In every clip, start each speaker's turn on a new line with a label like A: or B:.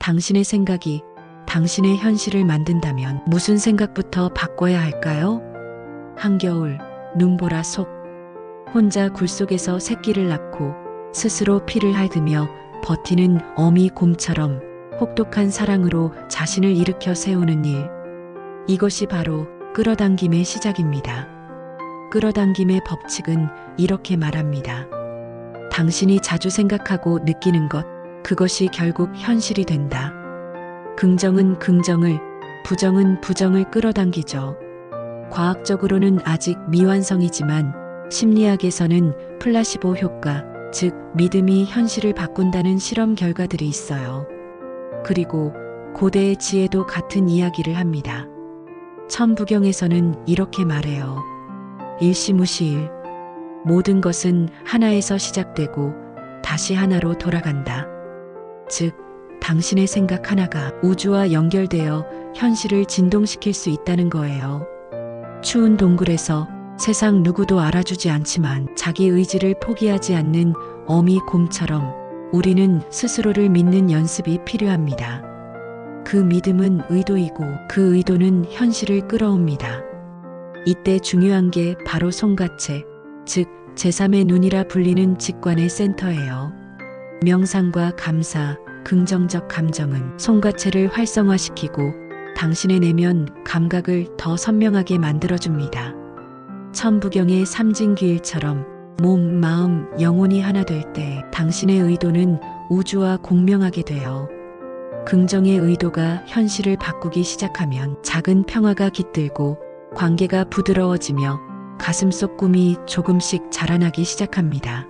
A: 당신의 생각이 당신의 현실을 만든다면 무슨 생각부터 바꿔야 할까요? 한겨울, 눈보라 속. 혼자 굴 속에서 새끼를 낳고 스스로 피를 핥으며 버티는 어미 곰처럼 혹독한 사랑으로 자신을 일으켜 세우는 일. 이것이 바로 끌어당김의 시작입니다. 끌어당김의 법칙은 이렇게 말합니다. 당신이 자주 생각하고 느끼는 것, 그것이 결국 현실이 된다. 긍정은 긍정을, 부정은 부정을 끌어당기죠. 과학적으로는 아직 미완성이지만 심리학에서는 플라시보 효과, 즉 믿음이 현실을 바꾼다는 실험 결과들이 있어요. 그리고 고대의 지혜도 같은 이야기를 합니다. 천부경에서는 이렇게 말해요. 일시무시일. 모든 것은 하나에서 시작되고 다시 하나로 돌아간다. 즉, 당신의 생각 하나가 우주와 연결되어 현실을 진동시킬 수 있다는 거예요. 추운 동굴에서 세상 누구도 알아주지 않지만 자기 의지를 포기하지 않는 어미 곰처럼 우리는 스스로를 믿는 연습이 필요합니다. 그 믿음은 의도이고 그 의도는 현실을 끌어옵니다. 이때 중요한 게 바로 송가체, 즉 제3의 눈이라 불리는 직관의 센터예요. 명상과 감사, 긍정적 감정은 송가체를 활성화시키고 당신의 내면 감각을 더 선명하게 만들어줍니다. 천부경의 삼진귀일처럼 몸, 마음, 영혼이 하나 될 때 당신의 의도는 우주와 공명하게 돼요. 긍정의 의도가 현실을 바꾸기 시작하면 작은 평화가 깃들고 관계가 부드러워지며 가슴속 꿈이 조금씩 자라나기 시작합니다.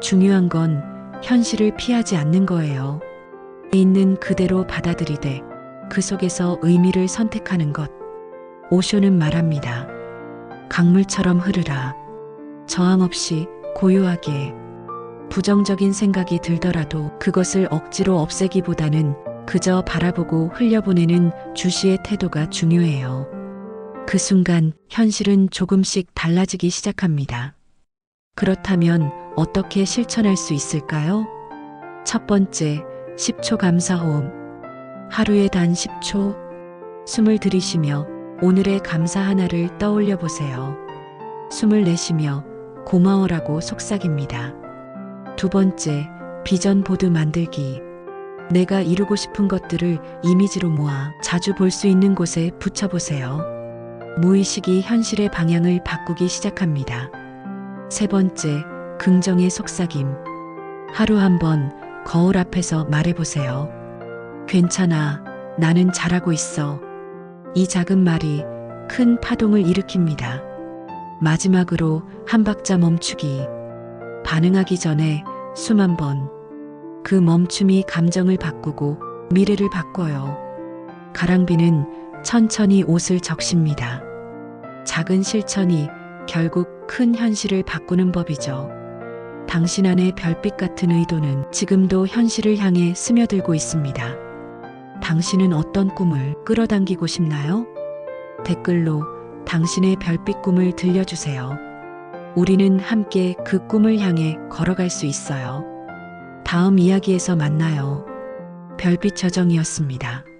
A: 중요한 건 현실을 피하지 않는 거예요. 있는 그대로 받아들이되 그 속에서 의미를 선택하는 것. 오쇼는 말합니다. 강물처럼 흐르라. 저항 없이 고요하게. 부정적인 생각이 들더라도 그것을 억지로 없애기보다는 그저 바라보고 흘려보내는 주시의 태도가 중요해요. 그 순간 현실은 조금씩 달라지기 시작합니다. 그렇다면 어떻게 실천할 수 있을까요? 첫 번째, 10초 감사호흡. 하루에 단 10초 숨을 들이쉬며 오늘의 감사 하나를 떠올려 보세요. 숨을 내쉬며 고마워라고 속삭입니다. 두 번째, 비전 보드 만들기. 내가 이루고 싶은 것들을 이미지로 모아 자주 볼 수 있는 곳에 붙여보세요. 무의식이 현실의 방향을 바꾸기 시작합니다. 세 번째, 긍정의 속삭임. 하루 한 번 거울 앞에서 말해보세요. 괜찮아. 나는 잘하고 있어. 이 작은 말이 큰 파동을 일으킵니다. 마지막으로 한 박자 멈추기. 반응하기 전에 숨한 번. 그 멈춤이 감정을 바꾸고 미래를 바꿔요. 가랑비는 천천히 옷을 적십니다. 작은 실천이 결국 큰 현실을 바꾸는 법이죠. 당신 안의 별빛 같은 의도는 지금도 현실을 향해 스며들고 있습니다. 당신은 어떤 꿈을 끌어당기고 싶나요? 댓글로 당신의 별빛 꿈을 들려주세요. 우리는 함께 그 꿈을 향해 걸어갈 수 있어요. 다음 이야기에서 만나요. 별빛 저정이었습니다.